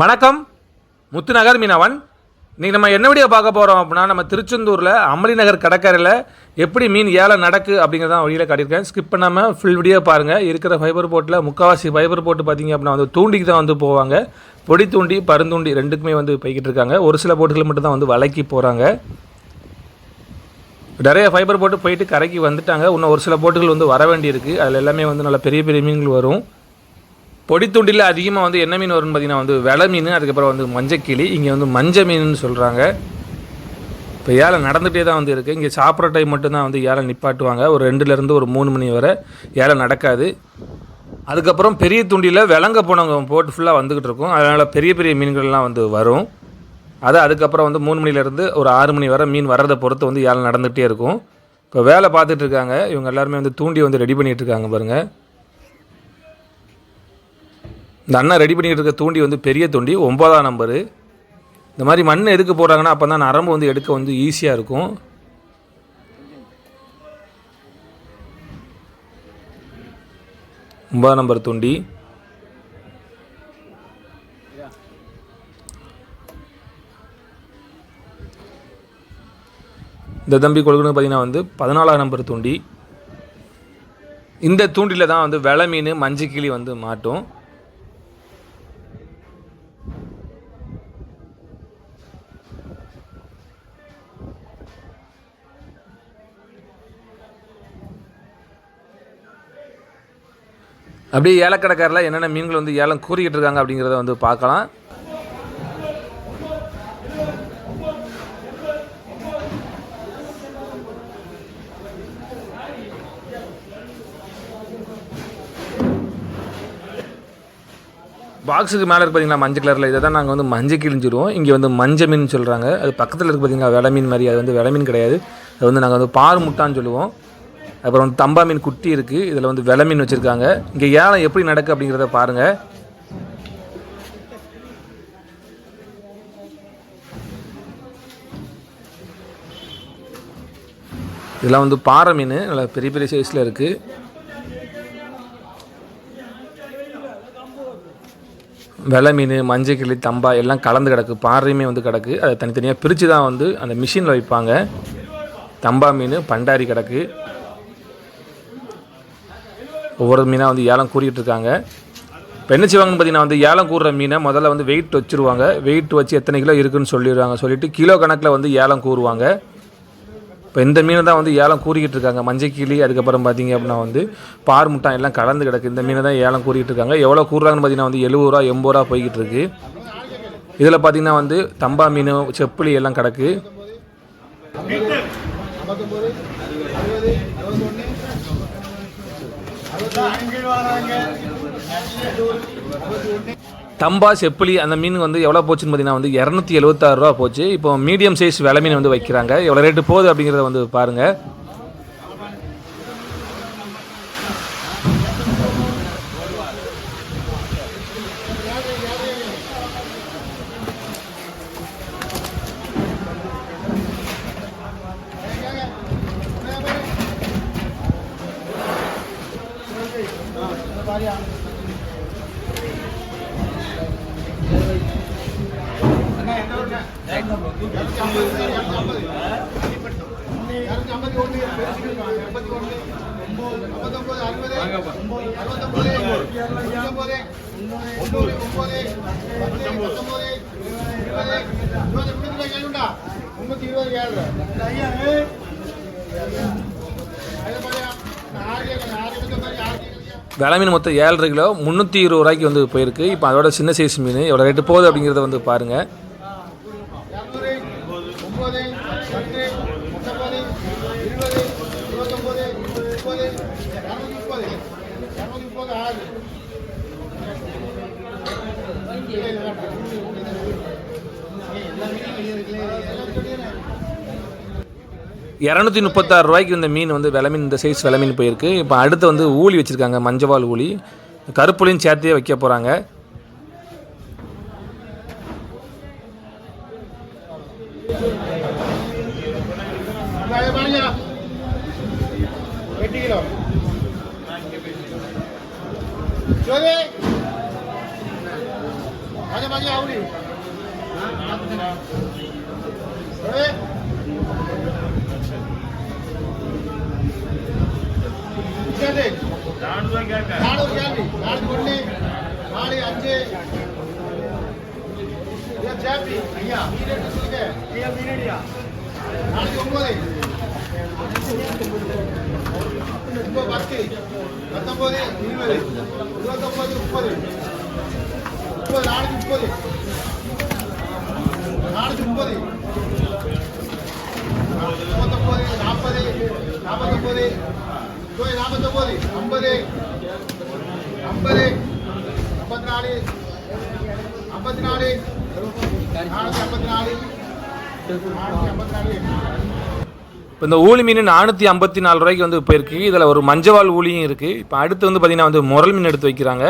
வணக்கம். முத்துநகர் மீனவன். இன்றைக்கி நம்ம என்ன வீடியோ பார்க்க போகிறோம் அப்படின்னா நம்ம திருச்செந்தூரில் அமளி நகர் கடற்கரையில் எப்படி மீன் ஏழை நடக்கு அப்படிங்கிறத வழியில் காட்டியிருக்கேன். ஸ்கிப் பண்ணாமல் ஃபுல் வீடியோ பாருங்கள் இருக்கிற ஃபைபர் போட்டில் முக்கால்வாசி ஃபைபர் போட்டு பார்த்தீங்க அப்படின்னா வந்து தூண்டிக்கு தான் வந்து போவாங்க. பொடி தூண்டி பருந்தூண்டி ரெண்டுக்குமே வந்து போய்கிட்டு இருக்காங்க. ஒரு சில போட்டுகள் மட்டும் தான் வந்து வலைக்கு போகிறாங்க நிறைய ஃபைபர் போட்டு போயிட்டு கரைக்கு வந்துட்டாங்க. இன்னும் ஒரு சில போட்டுகள் வந்து வர வேண்டியிருக்கு. அதில் எல்லாமே வந்து நல்ல பெரிய பெரிய மீன்கள் வரும். பொடித்துண்டில் அதிகமாக வந்து என்ன மீன் வரும்னு பார்த்தீங்கன்னா வந்து வெலை மீன் அதுக்கப்புறம் வந்து மஞ்சக்கிளி இங்கே வந்து மஞ்ச மீனுன்னு சொல்கிறாங்க இப்போ ஏழை நடந்துகிட்டே தான் வந்து இருக்குது இங்கே சாப்பிட்ற டைம் மட்டும்தான் வந்து ஏழை நிப்பாட்டுவாங்க. ஒரு ரெண்டுலேருந்து ஒரு மூணு மணி வரை ஏழை நடக்காது. அதுக்கப்புறம் பெரிய துண்டியில் விலங்க போனவங்க போட்டு ஃபுல்லாக வந்துக்கிட்டு இருக்கும். அதனால் பெரிய பெரிய மீன்கள்லாம் வந்து வரும். அது அதுக்கப்புறம் வந்து மூணு மணிலேருந்து ஒரு ஆறு மணி வரை மீன் வர்றதை பொறுத்து வந்து ஏழை நடந்துகிட்டே இருக்கும். இப்போ வேலை பார்த்துட்ருக்காங்க இவங்க எல்லாருமே வந்து தூண்டி வந்து ரெடி பண்ணிகிட்டு இருக்காங்க பாருங்கள் இந்த அண்ணன் ரெடி பண்ணிகிட்டு இருக்க தூண்டி வந்து பெரிய தூண்டி ஒன்பதாம் நம்பரு இந்த மாதிரி மண் எதுக்கு போடுறாங்கன்னா அப்போ தான் நரம்பு வந்து எடுக்க வந்து ஈஸியாக இருக்கும். ஒன்பதாம் நம்பர் தூண்டி. இந்த தம்பி கொடுக்கணும் பார்த்தீங்கன்னா வந்து பதினாலாம் நம்பர் தூண்டி. இந்த தூண்டில தான் வந்து வெலை மீன் மஞ்சள் கிளி வந்து மாட்டும். அப்படியே ஏலக்கடைக்காரில் என்னென்ன மீன்கள் வந்து ஏலம் கூறிக்கிட்டு இருக்காங்க அப்படிங்கிறத வந்து பார்க்கலாம். பாக்ஸுக்கு மேலே இருக்கு பார்த்தீங்களா மஞ்சள் கலரில்? இதை தான் நாங்கள் வந்து மஞ்சள் கிழிஞ்சிடுவோம் இங்கே வந்து மஞ்சள் மீன் சொல்கிறாங்க அது பக்கத்தில் இருக்குது பார்த்தீங்களா வெலை மீன் மாதிரி. அது வந்து வெலை மீன் கிடையாது. அது வந்து நாங்கள் வந்து பார் முட்டான்னு சொல்லுவோம். அப்புறம் வந்து தம்பா மீன் குட்டி இருக்குது இதில் வந்து வெலை மீன் வச்சுருக்காங்க. இங்கே ஏலம் எப்படி நடக்கு அப்படிங்கிறத பாருங்கள் இதெல்லாம் வந்து பாறை மீன். நல்லா பெரிய பெரிய சைஸில் இருக்குது வெலை மீன் மஞ்சள் கிளி தம்பா எல்லாம் கலந்து கிடக்கு. பாறையுமே வந்து கிடக்கு. அதை தனித்தனியாக பிரித்து தான் வந்து அந்த மிஷினில் வைப்பாங்க. தம்பா மீன் பண்டாரி கிடக்கு. ஒவ்வொரு மீனாக வந்து ஏலம் கூறிட்டு இருக்காங்க இப்போ என்ன செய்வாங்கன்னு பார்த்தீங்கன்னா வந்து ஏலம் கூறுற மீனை முதல்ல வந்து வெயிட் வச்சுருவாங்க. வெயிட் வச்சு எத்தனை கிலோ இருக்குன்னு சொல்லிடுவாங்க சொல்லிட்டு கிலோ கணக்கில் வந்து ஏலம் கூறுவாங்க. இப்போ இந்த மீனை தான் வந்து ஏலம் கூறிக்கிட்டு இருக்காங்க மஞ்சள் கிளி அதுக்கப்புறம் பார்த்தீங்க அப்படின்னா வந்து பார் முட்டான் எல்லாம் கலந்து கிடக்கு. இந்த மீனை தான் ஏலம் கூறிக்கிட்டு இருக்காங்க எவ்வளோ கூறுறாங்கன்னு பார்த்தீங்கன்னா வந்து எழுபது ரூபா எண்பது ரூபா போய்கிட்டு இருக்கு. இதில் பார்த்தீங்கன்னா வந்து தம்பா மீன் செப்புளி எல்லாம் கிடக்கு. தம்பா செப்பிலி அந்த மீன் வந்து எவ்வளோ போச்சுன்னு பார்த்தீங்கன்னா வந்து இரநூத்தி எழுபத்தாறு ரூபா போச்சு. இப்போ மீடியம் சைஸ் விலை மீன் வந்து வைக்கிறாங்க. எவ்வளோ ரேட்டு போகுது அப்படிங்கிறத வந்து பாருங்கள் விலை மீன் மொத்தம் ஏழரை கிலோ முந்நூற்றி இருபது ரூபாய்க்கு வந்து போயிருக்கு. இப்போ அதோட சின்ன சைஸ் மீன் எவ்வளோ ரேட்டு போகுது அப்படிங்கிறத வந்து பாருங்கள் இருபது முப்பது இரநூத்தி முப்பது இரநூத்தி முப்பது ஆறு இரநூத்தி முப்பத்தாறு ரூபாய்க்கு இந்த மீன் வந்து விலை மீன் இந்த சைஸ் விலை மீன் போயிருக்கு. இப்போ அடுத்து வந்து ஊழி வச்சுருக்காங்க மஞ்சவால் ஊழி கருப்புலையும் சேர்த்தே வைக்க போகிறாங்க எட்டு பத்தொன்பது இருபது இருபத்தொன்பது முப்பது முப்பது நாளைக்கு முப்பது நாளைக்கு முப்பது முப்பத்தொன்பது நாற்பது நாற்பத்தொன்பது போய் நாற்பத்தொன்பது ஐம்பது ஐம்பது ஐம்பத்தி நாலு ஐம்பத்தி நாலு நானூற்றி ஐம்பத்தி நாலு நானூற்றி ஐம்பத்தி நாலு இப்போ இந்த ஊழி மீன் நானூற்றி ஐம்பத்தி நாலு ரூபாய்க்கு வந்து போயிருக்கு இதில் ஒரு மஞ்சவாள் ஊழியும் இருக்குது இப்போ அடுத்து வந்து பார்த்திங்கன்னா வந்து முரல் மீன் எடுத்து வைக்கிறாங்க.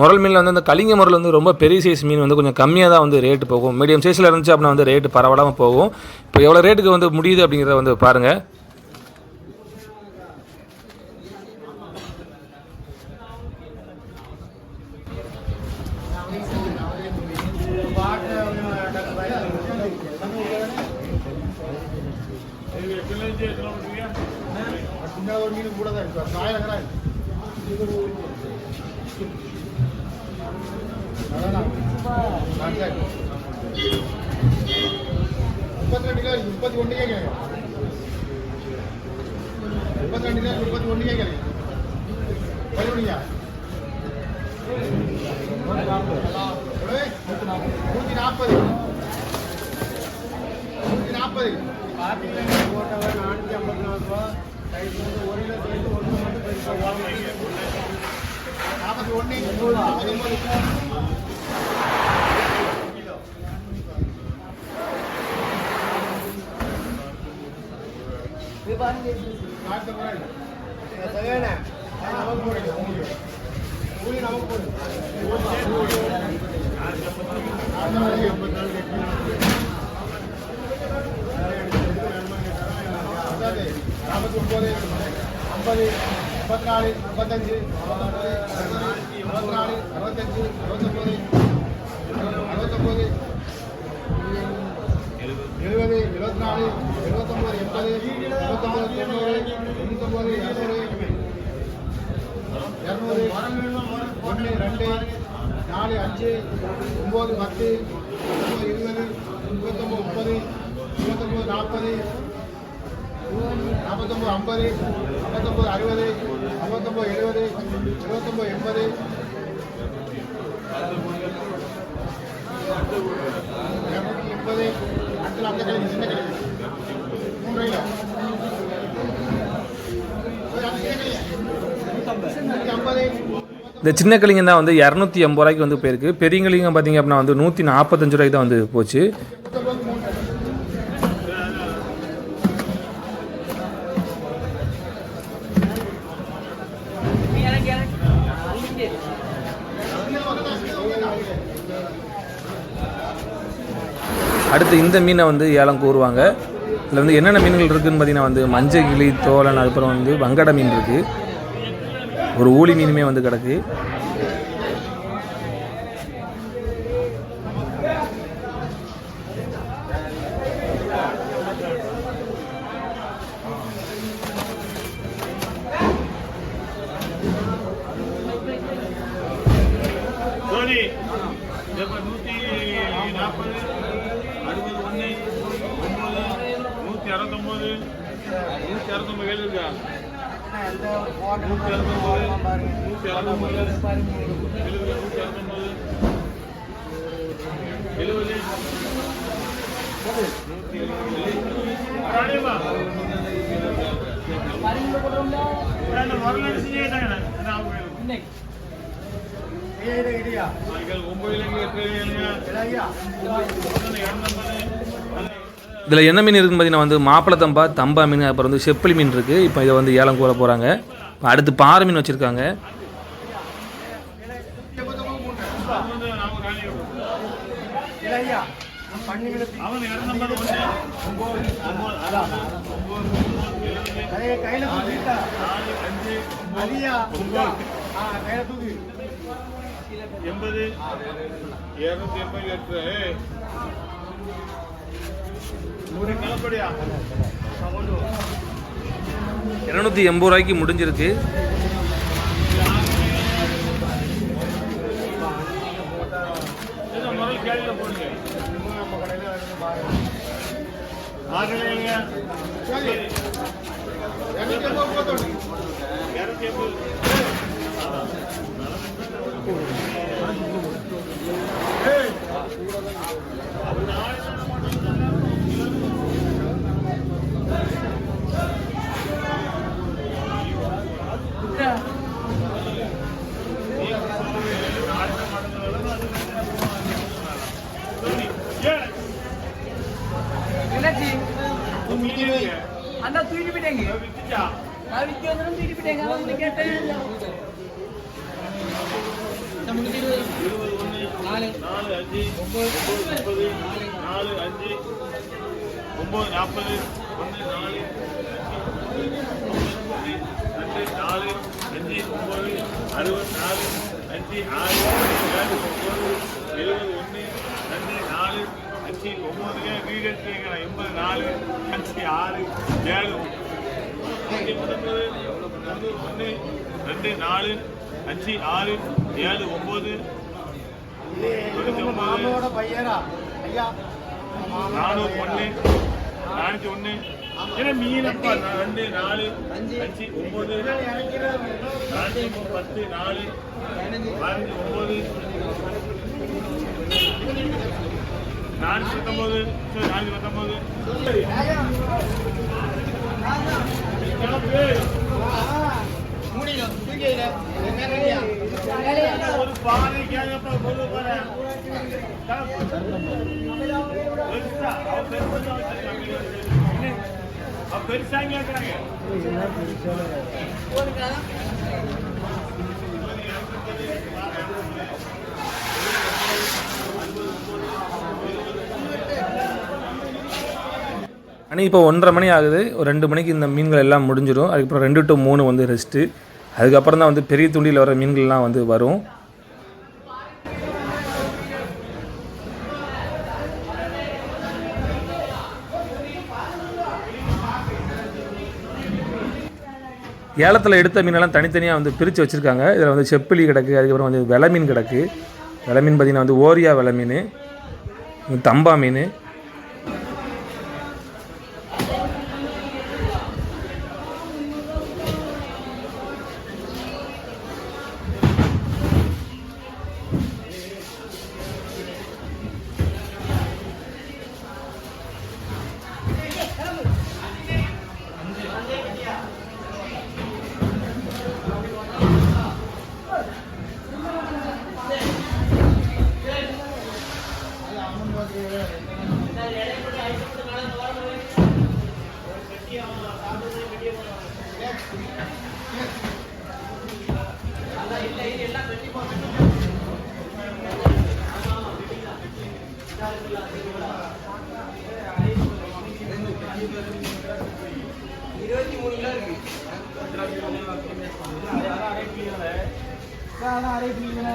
முரல் மீனில் வந்து அந்த கலிங்க முரல் வந்து ரொம்ப பெரிய சைஸ் மீன் வந்து கொஞ்சம் கம்மியாக தான் வந்து ரேட்டு போகும். மீடியம் சைஸில் இருந்துச்சு அப்படின்னா வந்து ரேட்டு பரவலாமல் போகும். இப்போ எவ்வளோ ரேட்டுக்கு வந்து முடியுது அப்படிங்கிறத வந்து பாருங்கள் இந்த ஒரு மீன் கூட தான் இருக்கு ஆயிரம் முப்பத்தி ரெண்டு கிலோ முப்பத்தி ஒன்று கேட்குறேன் முப்பத்தி ரெண்டு கிலோ முப்பத்தி ஒன்று கேட்குறேன் பதினொன்றியா நூற்றி நாற்பது நூற்றி நாற்பது நாற்பத்தி ஒன்று பதிமூணு நாற்பத்தி ஒன்பது ஐம்பது முப்பத்தி நாலு முப்பத்தஞ்சு ஐம்பத்தொம்பது அறுபத்தி நாலு அறுபத்தஞ்சு அறுபத்தொம்பது அறுபத்தொம்பது எழுபது எழுபத்தி நாலு எழுபத்தொம்பது எண்பது எழுபத்தொம்பது தொண்ணூறு தொண்ணூத்தொம்பது இரநூறு இரநூறு ஒன்று ரெண்டு நாலு அஞ்சு ஒம்பது பத்து ஒன்பது இருபது இருபத்தொம்பது முப்பது இருபத்தொம்பது நாற்பது நாற்பத்தொம்பது ஐம்பது ஐம்பத்தொம்பது அறுபது ஐம்பத்தொம்பது எழுபது எழுபத்தொம்பது எண்பது. இரநூத்தி எண்பது. அடுத்த அந்த கிழமை சின்ன கிழமை மூன்று ஐம்பது. இந்த சின்ன கிளிங்க தான் வந்து இரநூத்தி எண்பது ரூபாய்க்கு வந்து போயிருக்கு. பெரிய கிளிங்க பார்த்தீங்க அப்படின்னா வந்து நூற்றி நாற்பத்தஞ்சு ரூபாய்க்கு தான் வந்து போச்சு. அடுத்து இந்த மீனை வந்து ஏலம் கூறுவாங்க. இதில் வந்து என்னென்ன மீன்கள் இருக்குதுன்னு பார்த்தீங்கன்னா வந்து மஞ்சள் கிளி தோலன் அதுக்கப்புறம் வந்து வங்கட மீன் இருக்குது ஒரு ஊழி மீனுமே வந்து கிடக்கு. அறுபத்தொம்போது நூற்றி அறுபத்தொம்பது ஏழு இருக்கா நூற்றி அறுபத்தொம்பது நூற்றி அறுபத்தொம்பது எழுபது நூற்றி அறுபத்தொம்பது எழுபது நூற்றி எழுபது வரலாறு செஞ்சுக்கிட்டாங்க ஒன்பது இதில் என்ன மீன் இருக்குன்னு பார்த்தீங்கன்னா வந்து மாப்பிள தம்பா தம்பா மீன் அப்புறம் வந்து செப்பலி மீன் இருக்குது இப்போ இதை வந்து ஏலம் கூற போகிறாங்க அடுத்து பாறை மீன் வச்சுருக்காங்க. எண்பது இரநூத்தி எண்பது எட்டு இரநூத்தி எண்பது ரூபாய்க்கு முடிஞ்சிருக்கு. இது முதல் கேள்வியில போடுங்க நம்ம கடையில் இருந்து பாருங்க ஆகலைங்க சரி இரநூத்தி ஐம்பது போத்தோடு இருநூத்தி எண்பது என்னாச்சு மீனிங்க அண்ணா தூக்கிட்டு போயிட்டாங்க வித்துச்சா நான் விற்க வந்தாலும் தூக்கிட்டு போயிட்டாங்க அதான் உங்களை கேட்டேன் நாலு நாலு அஞ்சு ஒன்பது முப்பது நாலு அஞ்சு ஒன்பது நாற்பது ஒன்று நாலு ரெண்டு நாலு அஞ்சு ஒன்பது அறுபது நாலு அஞ்சு ஆறு ஏழு ஒன்பது எழுபது ஒன்று ரெண்டு நாலு அஞ்சு ஒன்பதுங்க வீடு எடுத்துக்கலாம் எண்பது நாலு அஞ்சு ஆறு ஏழு நூற்றி பத்தொன்பது தொண்ணூறு ஒன்று ரெண்டு நாலு அஞ்சு ஆறு ஏழு ஒம்பது நானூறு ஒன்று நானூற்றி ஒன்று ஏன்னா மீனப்பா ரெண்டு நாலு அஞ்சு ஒம்பது நானூற்றி பத்து நாலு. பதினஞ்சு ஒம்பது நானூற்றி பத்தொம்பது சரி நானூற்றி பத்தொம்பது ஒரு பானை கேங்கப்பா கொண்டு போறேன். பெருசா கேட்கறாங்க இப்போ ஒன்றரை மணி ஆகுது. ஒரு ரெண்டு மணிக்கு இந்த மீன்கள் எல்லாம் முடிஞ்சிடும். அதுக்கப்புறம் ரெண்டு டு மூணு வந்து ரெஸ்ட்டு அதுக்கப்புறம் தான் வந்து பெரிய துண்டியில் வர மீன்கள்லாம் வந்து வரும். ஏலத்தில் எடுத்த மீனெல்லாம் தனித்தனியாக வந்து பிரித்து வச்சுருக்காங்க. இதில் வந்து செப்பிலி கிடக்கு அதுக்கப்புறம் வந்து வெலை மீன் கிடக்கு. வில மீன் பார்த்திங்கன்னா வந்து ஓரியா வெலை மீன் தம்பா மீன் இருபத்தி மூணு கிலோ இருக்கு அரை கிலோ அரை கிலோ